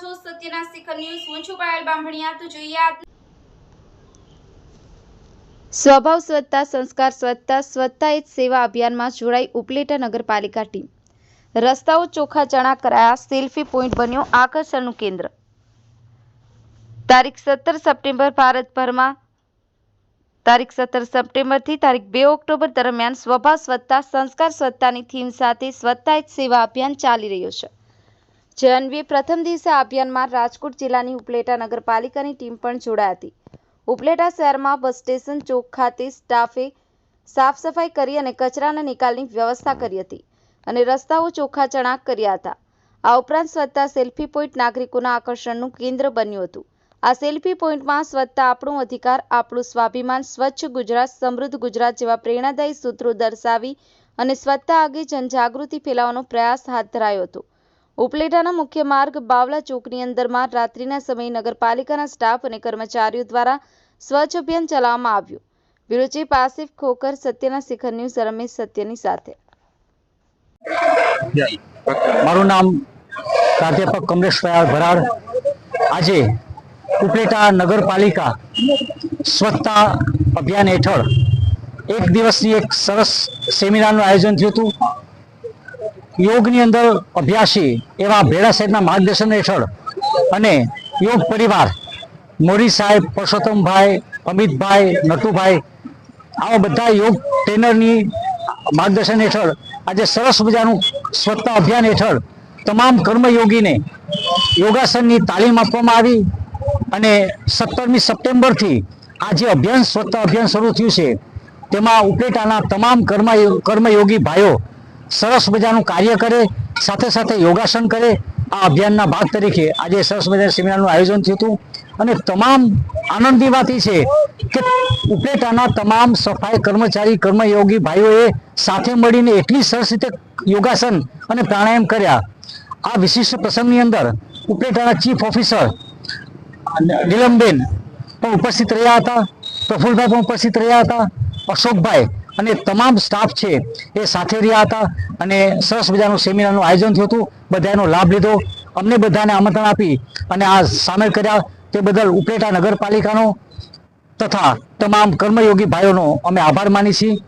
છો સત્યના શિખર ન્યૂઝ, હું છું પાયલ બામભણિયા તો જોઈએ સ્વભાવ સ્વચ્છતા, સંસ્કાર સ્વચ્છતા સ્વચ્છતા એ સેવા અભિયાનમાં જોડાઈ ઉપલેટા નગરપાલિકા ટીમ. રસ્તાઓ ચોખ્ખા ચણા કરાયા, સેલ્ફી પોઈન્ટ બન્યો આકર્ષણનું કેન્દ્ર. તારીખ સત્તર સપ્ટેમ્બર ભારતભરમાં, તારીખ સત્તર સપ્ટેમ્બરથી તારીખ બે ઓક્ટોબર દરમિયાન સ્વભાવ સ્વચ્છતા, સંસ્કાર સ્વચ્છતાની થીમ સાથે સ્વચ્છતા સેવા અભિયાન ચાલી રહ્યો છે. જે પ્રથમ દિવસે આ અભિયાનમાં રાજકોટ જિલ્લાની ઉપલેટા નગરપાલિકાની ટીમ પણ જોડાઈ હતી. ઉપલેટા શહેરમાં બસ સ્ટેશન, ચોક ખાતે સ્ટાફે સાફ સફાઈ કરી અને કચરાના નિકાલની વ્યવસ્થા કરી હતી અને રસ્તાઓ ચોખ્ખા ચણાક કર્યા હતા. આ ઉપરાંત સ્વચ્છતા સેલ્ફી પોઈન્ટ નાગરિકોના આકર્ષણનું કેન્દ્ર બન્યું હતું. આ સેલ્ફી પોઈન્ટમાં સ્વચ્છતા આપણું અધિકાર, આપણું સ્વાભિમાન, સ્વચ્છ ગુજરાત, સમૃદ્ધ ગુજરાત જેવા પ્રેરણાદાયી સૂત્રો દર્શાવી અને સ્વચ્છતા અંગે જનજાગૃતિ ફેલાવવાનો પ્રયાસ હાથ ધરાયો હતો. ઉપલેટાના મુખ્ય માર્ગ બાવલા ચોકની અંદરમાં રાત્રિના સમયે નગરપાલિકાના સ્ટાફ અને કર્મચારીઓ દ્વારા સ્વચ્છ અભિયાન ચલાવવામાં આવ્યું. બ્યુરો ચીફ ખોકર સત્યના શિખર ન્યૂઝ, રમેશ સત્યની સાથે. મારું નામ પ્રાધ્યાપક કમલેશ ભરાડ. આજે ઉપલેટા નગરપાલિકા સ્વચ્છતા અભિયાન હેઠળ એક દિવસની એક સરસ સેમિનારનું આયોજન થયું હતું. યોગની અંદર અભ્યાસી એવા ભેડા સાહેબના માર્ગદર્શન હેઠળ અને યોગ પરિવાર, મોરી સાહેબ, પરસોત્તમભાઈ, અમિતભાઈ, નટુભાઈ, આવા બધા યોગ ટ્રેનરની માર્ગદર્શન હેઠળ આજે સરસ મજાનું સ્વચ્છતા અભિયાન હેઠળ તમામ કર્મયોગીને યોગાસનની તાલીમ આપવામાં આવી અને સત્તરમી સપ્ટેમ્બરથી આ જે અભિયાન, સ્વચ્છતા અભિયાન શરૂ થયું છે, તેમાં ઉપલેટાના તમામ કર્મ કર્મયોગી ભાઈઓ સરસ મજાનું કાર્ય કરે, સાથે સાથે યોગાસન કરે. આ અભિયાનના ભાગ તરીકે આજે સરસ મજાના સેમિનારનું આયોજન થયું હતું. અને તમામ આનંદની વાત એ છે કે ઉપલેટાના તમામ સફાઈ કર્મચારી, કર્મયોગી ભાઈઓએ સાથે મળીને એટલી સરસ રીતે યોગાસન અને પ્રાણાયામ કર્યા. આ વિશિષ્ટ પ્રસંગની અંદર ઉપલેટાના ચીફ ઓફિસર નીલમબેન પણ ઉપસ્થિત રહ્યા હતા, પ્રફુલભાઈ પણ ઉપસ્થિત રહ્યા હતા, અશોકભાઈ અને તમામ સ્ટાફ છે એ સાથે રહ્યા હતા અને સરસ મજાનું સેમિનારનું આયોજન થયું હતું. બધાનો લાભ લીધો. અમને બધાને આમંત્રણ આપી અને આ સામેલ કર્યા તે બદલ ઉપલેટા નગરપાલિકાનો તથા તમામ કર્મયોગી ભાઈઓનો અમે આભાર માની છીએ.